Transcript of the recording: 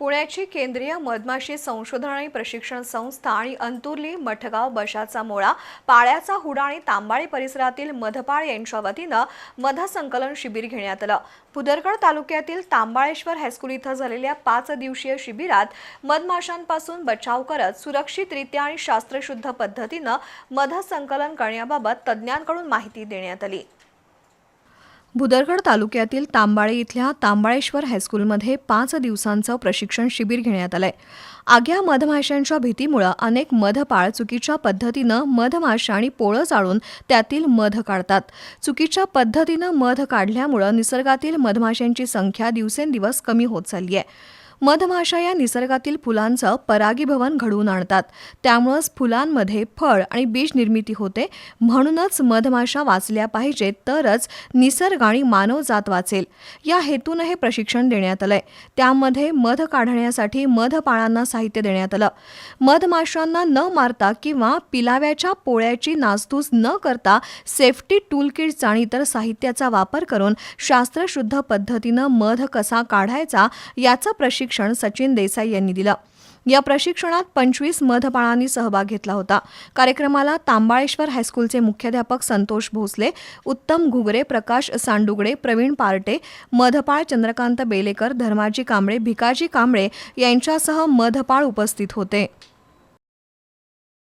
पुण्याची केंद्रीय मधमाशी संशोधन आणि प्रशिक्षण संस्था आणि अंतुर्ली मठगाव बशाचा मोळा पाळ्याचा हुडा आणि तांबाळी परिसरातील मधपाळ यांच्या वतीनं मधसंकलन शिबिर घेण्यात आलं. भुदरगड तालुक्यातील तांबाळेश्वर हायस्कूल इथं झालेल्या पाच दिवसीय शिबिरात मधमाशांपासून बचाव करत सुरक्षितरित्या आणि शास्त्रशुद्ध पद्धतीनं मधसंकलन करण्याबाबत तज्ज्ञांकडून माहिती देण्यात आली. भुदरगड तालुक्यातील तांबाळे इथल्या तांबाळेश्वर हायस्कूलमध्ये पाच दिवसांचं प्रशिक्षण शिबिर घेण्यात आलंय. आग्या मधमाशांच्या भीतीमुळं अनेक मधपाळ चुकीच्या पद्धतीनं मधमाशा आणि पोळं चाळून त्यातील मध काढतात. चुकीच्या पद्धतीनं मध काढल्यामुळं निसर्गातील मधमाशांची संख्या दिवसेंदिवस कमी होत चालली आहे मधमाशा या निसर्गातील फुलांचं परागीभवन घडवून आणतात. त्यामुळंच फुलांमध्ये फळ आणि बीज निर्मिती होते. म्हणूनच मधमाशा वाचल्या पाहिजेत तरच निसर्ग आणि मानवजात वाचेल. या हेतूनं हे प्रशिक्षण देण्यात आलंय. त्यामध्ये मध काढण्यासाठी मधपाळांना साहित्य देण्यात आलं. मधमाशांना न मारता किंवा पिलाव्याच्या पोळ्याची नासधूस न करता सेफ्टी टूल किट्स आणि इतर साहित्याचा वापर करून शास्त्रशुद्ध पद्धतीनं मध कसा काढायचा याचं प्रशिक्षण सचिन देसाई यांनी दिलं. या प्रशिक्षणात पंचवीस मधपाळांनी सहभाग घेतला होता. कार्यक्रमाला तांबाळेश्वर हायस्कूलचे मुख्याध्यापक संतोष भोसले उत्तम घुगरे प्रकाश सांडुगडे प्रवीण पार्टे मधपाळ चंद्रकांत बेलेकर धर्माजी कांबळे भिकाजी कांबळे यांच्यासह मधपाळ उपस्थित होते.